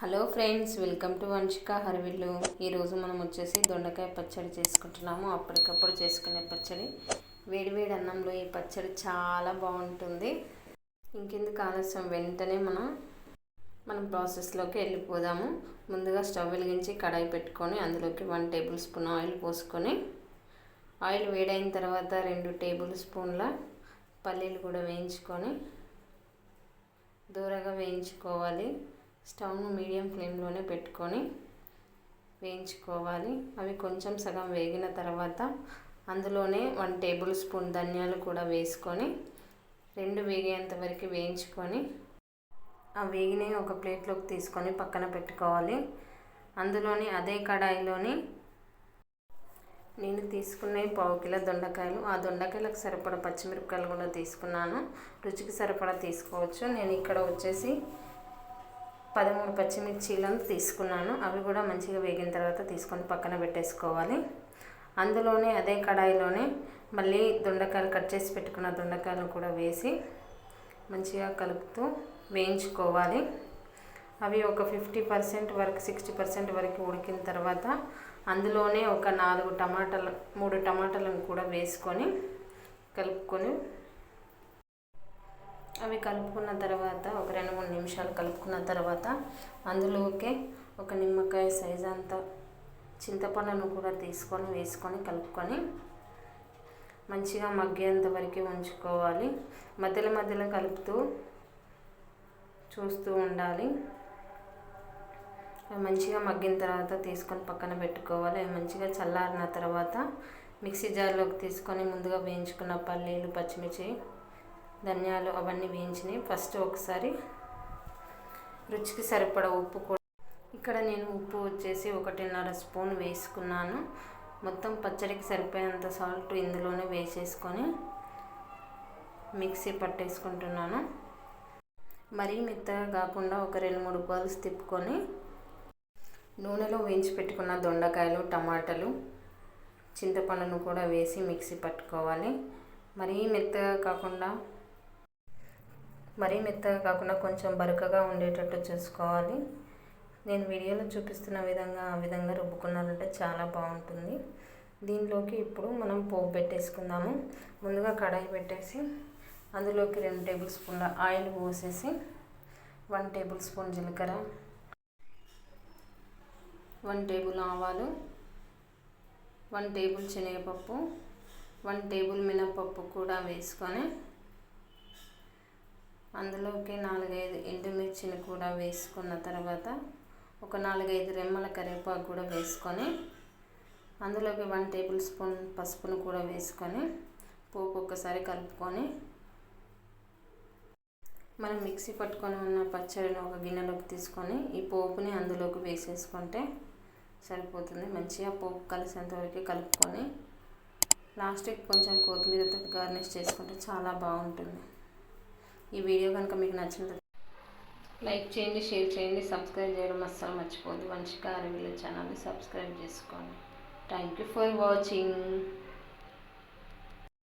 Hello friends welcome to Vamshika హర్విల్లు. ఈరోజు మనం వచ్చేసి దొండకాయ పచ్చడి చేసుకుంటున్నాము. అప్పటికప్పుడు చేసుకునే పచ్చడి. వేడివేడి అన్నంలో ఈ పచ్చడి చాలా బాగుంటుంది. ఇంకెందుకు ఆలస్యం? వెంటనే మనం మనం ప్రాసెస్లోకి వెళ్ళిపోదాము. ముందుగా స్టవ్ వెలిగించి కడాయి పెట్టుకొని అందులోకి వన్ టేబుల్ స్పూన్ ఆయిల్ పోసుకొని ఆయిల్ వేడైన తర్వాత రెండు టేబుల్ స్పూన్ల పల్లీలు కూడా వేయించుకొని దూరగా వేయించుకోవాలి. స్టవ్ను మీడియం ఫ్లేమ్లోనే పెట్టుకొని వేయించుకోవాలి. అవి కొంచెం సగం వేగిన తర్వాత అందులోనే వన్ టేబుల్ స్పూన్ ధనియాలు కూడా వేసుకొని రెండు వేగేంత వరకు వేయించుకొని ఆ వేగినవి ఒక ప్లేట్లోకి తీసుకొని పక్కన పెట్టుకోవాలి. అందులోని అదే కడాయిలోని నేను తీసుకునే పావు కిలో దొండకాయలు. ఆ దొండకాయలకు సరిపడ పచ్చిమిరపకాయలు కూడా తీసుకున్నాను. రుచికి సరిపడా తీసుకోవచ్చు. నేను ఇక్కడ వచ్చేసి పదమూడు పచ్చిమిర్చీలను తీసుకున్నాను. అవి కూడా మంచిగా వేగిన తర్వాత తీసుకొని పక్కన పెట్టేసుకోవాలి. అందులోనే అదే కడాయిలోనే మళ్ళీ దొండకాయలు కట్ చేసి పెట్టుకున్న దొండకాయలను కూడా వేసి మంచిగా కలుపుతూ వేయించుకోవాలి. అవి ఒక ఫిఫ్టీ పర్సెంట్ వరకు సిక్స్టీ పర్సెంట్ వరకు ఉడికిన తర్వాత అందులోనే ఒక నాలుగు టమాటాలు మూడు టమాటాలను కూడా వేసుకొని కలుపుకొని అవి కలుపుకున్న తర్వాత ఒక రెండు మూడు నిమిషాలు కలుపుకున్న తర్వాత అందులోకి ఒక నిమ్మకాయ సైజ్ అంత చింతపండును కూడా తీసుకొని వేసుకొని కలుపుకొని మంచిగా మగ్గేంత వరకు ఉంచుకోవాలి. మధ్యలో మధ్యలో కలుపుతూ చూస్తూ ఉండాలి. అవి మంచిగా మగ్గిన తర్వాత తీసుకొని పక్కన పెట్టుకోవాలి. అవి మంచిగా చల్లారిన తర్వాత మిక్సీ జార్లోకి తీసుకొని ముందుగా వేయించుకున్న పల్లీలు పచ్చిమిర్చి ధనియాలు అవన్నీ వేయించినాయి ఫస్ట్ ఒకసారి రుచికి సరిపడ ఉప్పు కూడా ఇక్కడ నేను ఉప్పు వచ్చేసి ఒకటిన్నర స్పూన్ వేసుకున్నాను. మొత్తం పచ్చడికి సరిపోయేంత సాల్ట్ ఇందులోనే వేసేసుకొని మిక్సీ పట్టేసుకుంటున్నాను. మరీ మెత్తగా కాకుండా ఒక రెండు మూడు బాల్స్ తిప్పుకొని నూనెలో వేయించి పెట్టుకున్న దొండకాయలు టమాటాలు చింతపండును కూడా వేసి మిక్సీ పట్టుకోవాలి. మరీ మెత్తగా కాకుండా మరీ మెత్తగా కాకుండా కొంచెం బరుకగా ఉండేటట్టు చూసుకోవాలి. నేను వీడియోలో చూపిస్తున్న విధంగా ఆ విధంగా రుబ్బుకున్నారంటే చాలా బాగుంటుంది. దీనిలోకి ఇప్పుడు మనం పోపు పెట్టేసుకుందాము. ముందుగా కడాయి పెట్టేసి అందులోకి రెండు టేబుల్ స్పూన్ల ఆయిల్ పోసేసి వన్ టేబుల్ స్పూన్ జీలకర్ర వన్ టేబుల్ ఆవాలు వన్ టేబుల్ శనగపప్పు వన్ టేబుల్ మినపప్పు కూడా వేసుకొని అందులోకి నాలుగైదు ఎండుమిర్చిని కూడా వేసుకున్న తర్వాత ఒక నాలుగైదు రెమ్మల కరివేపాకు కూడా వేసుకొని అందులోకి వన్ టేబుల్ స్పూన్ పసుపును కూడా వేసుకొని పోపు ఒక్కసారి కలుపుకొని మనం మిక్సీ పట్టుకొని ఉన్న పచ్చడిని ఒక గిన్నెలోకి తీసుకొని ఈ పోపుని అందులోకి వేసేసుకుంటే సరిపోతుంది. మంచిగా పోపు కలిసేంతవరకు కలుపుకొని లాస్ట్కి కొంచెం కొత్తిమీరతో గార్నిష్ చేసుకుంటే చాలా బాగుంటుంది. ఈ వీడియో కనుక మీకు నచ్చినట్లయితే లైక్ చేయండి షేర్ చేయండి సబ్స్క్రైబ్ చేయడం అస్సలు మర్చిపోద్దు వంశిక అరవిల ఛానల్ని సబ్స్క్రైబ్ చేసుకోండి. Thank you for watching